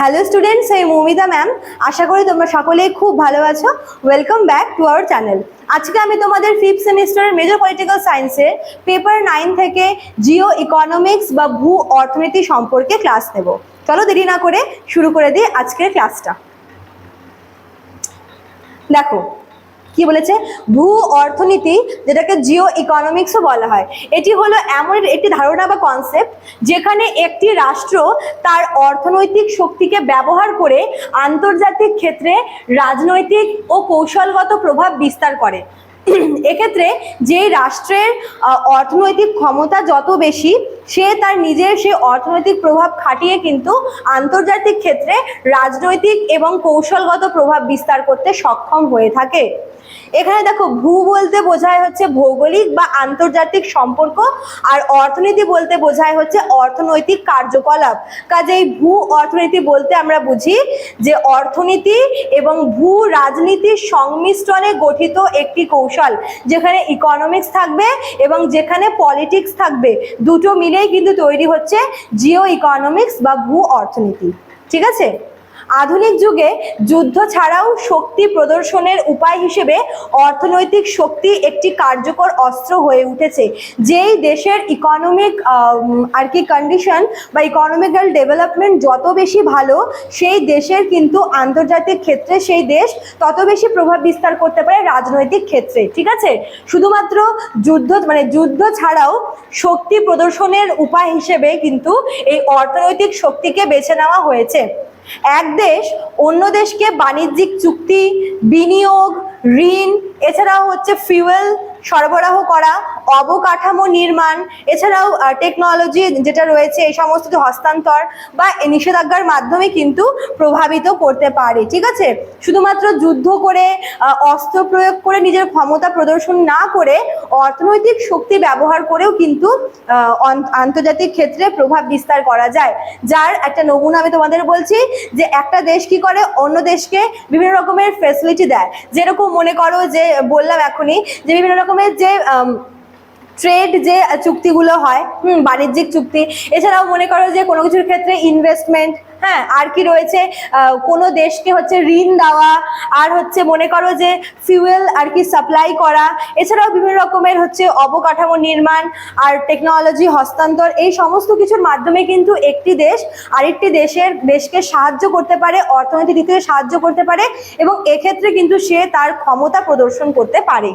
Hello students এই Moumita ma'am আশা করি তোমরা সকলেই খুব ভালো আছো। Welcome back to our channel আজকে আমি তোমাদের ফিফথ সেমিস্টারের মেজর পলিটিক্যাল সায়েন্সের পেপার নাইন থেকে জিও ইকোনমিক্স বা ভূ অর্থনীতি সম্পর্কে ক্লাস নেব। চলো দেরি না করে শুরু করে দিই আজকের ক্লাসটা দেখো কি বলেছে? ভূ অর্থনীতি, যেটাকে জিও ইকোনমিক্সও বলা হয়। এটি হলো এমন একটি ধারণা বা কনসেপ্ট যেখানে একটি রাষ্ট্র তার অর্থনৈতিক শক্তিকে ব্যবহার করে আন্তর্জাতিক ক্ষেত্রে রাজনৈতিক ও কৌশলগত প্রভাব বিস্তার করে। এক্ষেত্রে যেই রাষ্ট্রের অর্থনৈতিক ক্ষমতা যত বেশি সে তার নিজের সে অর্থনৈতিক প্রভাব খাটিয়ে কিন্তু আন্তর্জাতিক ক্ষেত্রে রাজনৈতিক এবং কৌশলগত প্রভাব বিস্তার করতে সক্ষম হয়ে থাকে। এখানে দেখো, ভূ বলতে বোঝায় হচ্ছে ভৌগোলিক বা আন্তর্জাতিক সম্পর্ক আর অর্থনীতি বলতে বোঝায় হচ্ছে অর্থনৈতিক কার্যকলাপ। কাজেই ভূ অর্থনীতি বলতে আমরা বুঝি যে অর্থনীতি এবং ভূ রাজনীতির সংমিশ্রণে গঠিত একটি কৌশল, যেখানে ইকোনমিক্স থাকবে এবং যেখানে পলিটিক্স থাকবে। দুটো মিলেই কিন্তু তৈরি হচ্ছে জিও ইকোনমিক্স বা ভূ অর্থনীতি। ঠিক আছে? আধুনিক যুগে যুদ্ধ ছাড়াও শক্তি প্রদর্শনের উপায় হিসেবে অর্থনৈতিক শক্তি একটি কার্যকর অস্ত্র হয়ে উঠেছে। যেই দেশের ইকোনমিক আর কি কন্ডিশন বা ইকোনমিক্যাল ডেভেলপমেন্ট যত বেশি ভালো, সেই দেশের কিন্তু আন্তর্জাতিক ক্ষেত্রে সেই দেশ তত বেশি প্রভাব বিস্তার করতে পারে রাজনৈতিক ক্ষেত্রে, ঠিক আছে? শুধুমাত্র যুদ্ধ মানে যুদ্ধ ছাড়াও শক্তি প্রদর্শনের উপায় হিসেবে কিন্তু এই অর্থনৈতিক শক্তিকে বেছে নেওয়া হয়েছে। এক দেশ অন্য দেশকে বাণিজ্যিক চুক্তি বিনিয়োগ ঋণ এছাড়াও হচ্ছে ফিউয়েল সরবরাহ করা, অবকাঠামো নির্মাণ, এছাড়াও টেকনোলজি যেটা রয়েছে, এই সমস্ত হস্তান্তর বা নিষেধাজ্ঞার মাধ্যমে কিন্তু প্রভাবিত করতে পারে, ঠিক আছে? শুধুমাত্র যুদ্ধ করে অস্ত্র প্রয়োগ করে নিজের ক্ষমতা প্রদর্শন না করে অর্থনৈতিক শক্তি ব্যবহার করেও কিন্তু আন্তর্জাতিক ক্ষেত্রে প্রভাব বিস্তার করা যায়। যার একটা নমুনা আমি তোমাদের বলছি যে একটা দেশ কি করে অন্য দেশকে বিভিন্ন রকমের ফেসিলিটি দেয়। যেরকম মনে করো যে বললাম এখনই যে বিভিন্ন রকমের যে ট্রেড যে চুক্তিগুলো হয়, হুম, বাণিজ্যিক চুক্তি, এছাড়াও মনে করো যে কোনো কিছুর ক্ষেত্রে ইনভেস্টমেন্ট হ্যাঁ আর কি রয়েছে? কোনো দেশকে হচ্ছে ঋণ দেওয়া, আর হচ্ছে মনে করো যে ফিউয়েল আর কি সাপ্লাই করা, এছাড়াও বিভিন্ন রকমের হচ্ছে অবকাঠামো নির্মাণ আর টেকনোলজি হস্তান্তর, এই সমস্ত কিছুর মাধ্যমে কিন্তু একটি দেশ আরেকটি দেশের দেশকে সাহায্য করতে পারে অর্থনৈতিক দিক থেকে সাহায্য করতে পারে, এবং এক্ষেত্রে কিন্তু সে তার ক্ষমতা প্রদর্শন করতে পারে।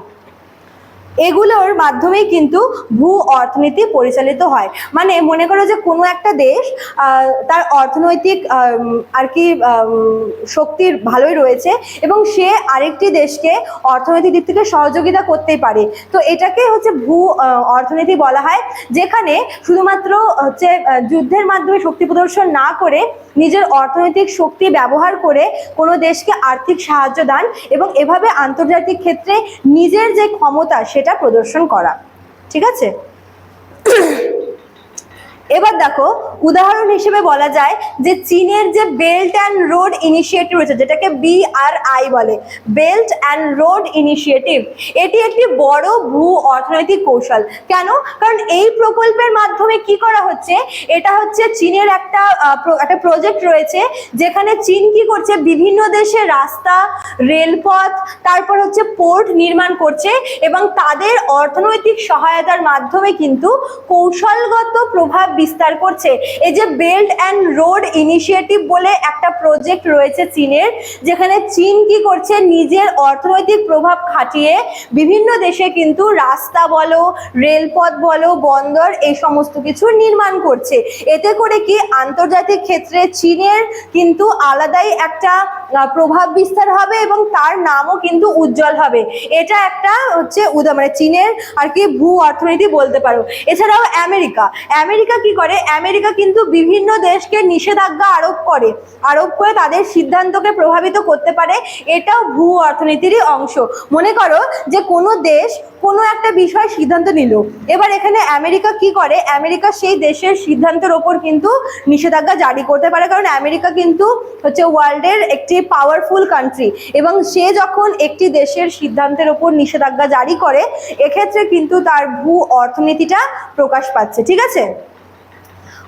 এগুলোর মাধ্যমেই কিন্তু ভূ অর্থনীতি পরিচালিত হয়। মানে মনে করো যে কোনো একটা দেশ তার অর্থনৈতিক আর কি শক্তির ভালোই রয়েছে এবং সে আরেকটি দেশকে অর্থনৈতিক দিক থেকে সহযোগিতা করতেই পারে। তো এটাকে হচ্ছে ভূ অর্থনীতি বলা হয়, যেখানে শুধুমাত্র হচ্ছে যুদ্ধের মাধ্যমে শক্তি প্রদর্শন না করে নিজের অর্থনৈতিক শক্তি ব্যবহার করে কোনো দেশকে আর্থিক সাহায্য দান এবং এভাবে আন্তর্জাতিক ক্ষেত্রে নিজের যে ক্ষমতা সেটা প্রদর্শন করা ঠিক আছে? এবার দেখো উদাহরণ হিসেবে বলা যায় যে চীনের যে বেল্ট অ্যান্ড রোড ইনিশিয়েটিভ রয়েছে, যেটাকে বিআরআই বলে বেল্ট অ্যান্ড রোড ইনিশিয়েটিভ এটি একটি বড় ভূ অর্থনৈতিক কৌশল। কেন? কারণ এই প্রকল্পের মাধ্যমে কি করা হচ্ছে? এটা হচ্ছে চীনের একটা একটা প্রজেক্ট রয়েছে, যেখানে চীন কি করছে? বিভিন্ন দেশে রাস্তা, রেলপথ, তারপর হচ্ছে পোর্ট নির্মাণ করছে এবং তাদের অর্থনৈতিক সহায়তার মাধ্যমে কিন্তু কৌশলগত প্রভাব বিস্তার করছে। এই যে বেল্ট অ্যান্ড রোড ইনিশিয়েটিভ বলে একটা প্রজেক্ট রয়েছে চীনের, যেখানে চীন কি করছে? নিজের অর্থনৈতিক প্রভাব খাটিয়ে বিভিন্ন দেশে কিন্তু রাস্তা বলো, রেলপথ বলো, বন্দর এই সমস্ত কিছু নির্মাণ করছে। এতে করে কি আন্তর্জাতিক ক্ষেত্রে চীনের কিন্তু আলাদাই একটা প্রভাব বিস্তার হবে এবং তার নামও কিন্তু উজ্জ্বল হবে। এটা একটা হচ্ছে মানে চীনের আর কি ভূ, অর্থনীতি বলতে পারো। এছাড়াও আমেরিকা। আমেরিকা কি করে? আমেরিকা কিন্তু বিভিন্ন দেশকে নিষেধাজ্ঞা আরোপ করে আরোপ করে তাদের সিদ্ধান্তকে প্রভাবিত করতে পারে, এটাও ভূ অর্থনীতিরই অংশ। মনে করো যে কোনো দেশ কোনো একটা বিষয় সিদ্ধান্ত নিল, এবার এখানে আমেরিকা কি করে? আমেরিকা সেই দেশের সিদ্ধান্তের ওপর কিন্তু নিষেধাজ্ঞা জারি করতে পারে, কারণ আমেরিকা কিন্তু হচ্ছে ওয়ার্ল্ডের একটি পাওয়ারফুল কান্ট্রি এবং সে যখন একটি দেশের সিদ্ধান্তের ওপর নিষেধাজ্ঞা জারি করে, এক্ষেত্রে কিন্তু তার ভূ অর্থনীতিটা প্রকাশ পাচ্ছে, ঠিক আছে?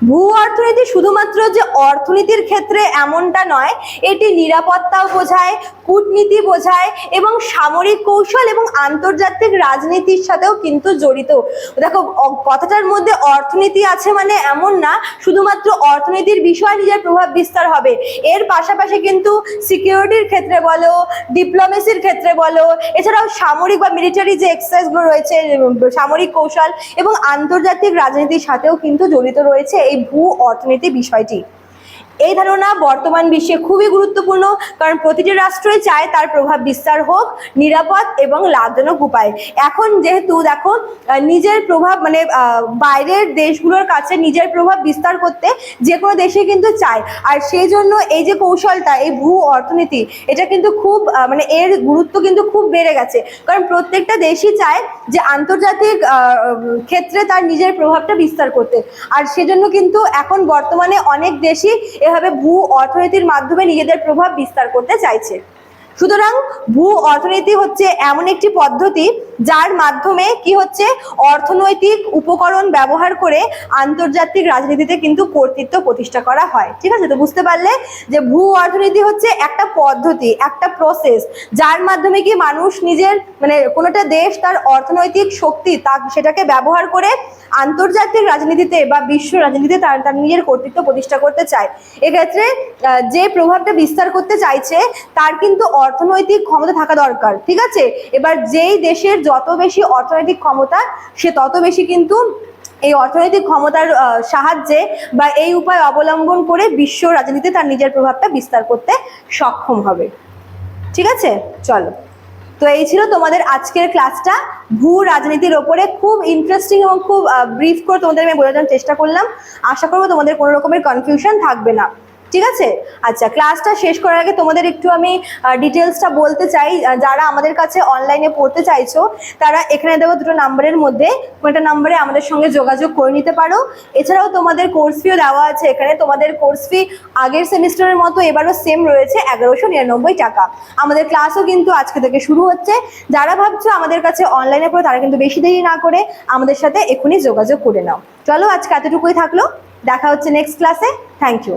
ভূ অর্থনীতি শুধুমাত্র যে অর্থনীতির ক্ষেত্রে এমনটা নয়, এটি নিরাপত্তাও বোঝায়, কূটনীতি বোঝায় এবং সামরিক কৌশল এবং আন্তর্জাতিক রাজনীতির সাথেও কিন্তু জড়িত। দেখো কথাটার মধ্যে অর্থনীতি আছে মানে এমন না, শুধুমাত্র অর্থনীতির বিষয়ে নিজের প্রভাব বিস্তার হবে। এর পাশাপাশি কিন্তু সিকিউরিটির ক্ষেত্রে বলো, ডিপ্লোমেসির ক্ষেত্রে বলো, এছাড়াও সামরিক বা মিলিটারি যে এক্সারসাইজগুলো রয়েছে, সামরিক কৌশল এবং আন্তর্জাতিক রাজনীতির সাথেও কিন্তু জড়িত রয়েছে এই ভূ অর্থনীতি বিষয়টি। এই ধারণা বর্তমান বিশ্বে খুবই গুরুত্বপূর্ণ, কারণ প্রতিটি রাষ্ট্রই চায় তার প্রভাব বিস্তার হোক, নিরাপদ এবং লাভজনক উপায়। এখন যেহেতু দেখো নিজের প্রভাব মানে বাইরের দেশগুলোর কাছে নিজের প্রভাব বিস্তার করতে যে কোনো দেশে কিন্তু চায়। আর সেই জন্য এই যে কৌশলটা, এই ভূ অর্থনীতি, এটা কিন্তু খুব মানে এর গুরুত্ব কিন্তু খুব বেড়ে গেছে। কারণ প্রত্যেকটা দেশই চায় যে আন্তর্জাতিক ক্ষেত্রে তার নিজের প্রভাবটা বিস্তার করতে। আর সেজন্য কিন্তু এখন বর্তমানে অনেক দেশই এভাবে ভূ অর্থনীতির মাধ্যমে নিজেদের প্রভাব বিস্তার করতে চাইছে। সুতরাং ভূ অর্থনীতি হচ্ছে এমন একটি পদ্ধতি যার মাধ্যমে কি হচ্ছে? অর্থনৈতিক উপকরণ ব্যবহার করে আন্তর্জাতিক রাজনীতিতে কিন্তু কর্তৃত্ব প্রতিষ্ঠা করা হয়। ঠিক আছে? তো বুঝতে পারলে যে ভূ অর্থনীতি হচ্ছে একটা পদ্ধতি, একটা প্রসেস যার মাধ্যমে কি মানুষ নিজের মানে কোনোটা দেশ তার অর্থনৈতিক শক্তি তা সেটাকে ব্যবহার করে আন্তর্জাতিক রাজনীতিতে বা বিশ্ব রাজনীতিতে তার তার নিজের কর্তৃত্ব প্রতিষ্ঠা করতে চায়। এক্ষেত্রে যে প্রভাবটা বিস্তার করতে চাইছে, তার কিন্তু অর্থনৈতিক ক্ষমতা থাকা দরকার, ঠিক আছে? এবার যেই দেশের যত বেশি অর্থনৈতিক ক্ষমতা, সে তত বেশি কিন্তু এই অর্থনৈতিক ক্ষমতার সাহায্যে বা এই উপায় অবলম্বন করে বিশ্ব রাজনীতিতে তার নিজের প্রভাবটা বিস্তার করতে সক্ষম হবে। ঠিক আছে? চলো। তো এই ছিল তোমাদের আজকের ক্লাসটা। ভূ রাজনীতির ওপরে খুব ইন্টারেস্টিং এবং খুব ব্রিফ করে তোমাদের আমি বোঝানোর চেষ্টা করলাম। আশা করব তোমাদের কোনো রকমের কনফিউশন থাকবে না। ঠিক আছে? আচ্ছা ক্লাসটা শেষ করার আগে তোমাদের একটু আমি ডিটেলসটা বলতে চাই। যারা আমাদের কাছে অনলাইনে পড়তে চাইছো, তারা এখানে দেওয়া দুটো নাম্বারের মধ্যে, কোনো একটা নাম্বারে আমাদের সঙ্গে যোগাযোগ করে নিতে পারো। এছাড়াও তোমাদের কোর্স ফিও দেওয়া আছে এখানে। তোমাদের কোর্স ফি আগের সেমিস্টারের মতো এবারও সেম রয়েছে, এগারোশো নিরানব্বই টাকা। আমাদের ক্লাসও কিন্তু আজকে থেকে শুরু হচ্ছে। যারা ভাবছ আমাদের কাছে অনলাইনে পড়ে, তারা কিন্তু বেশি দেরি না করে আমাদের সাথে এখনই যোগাযোগ করে নাও। চলো আজকে এতটুকুই থাকল। দেখা হচ্ছে নেক্সট ক্লাসে থ্যাংক ইউ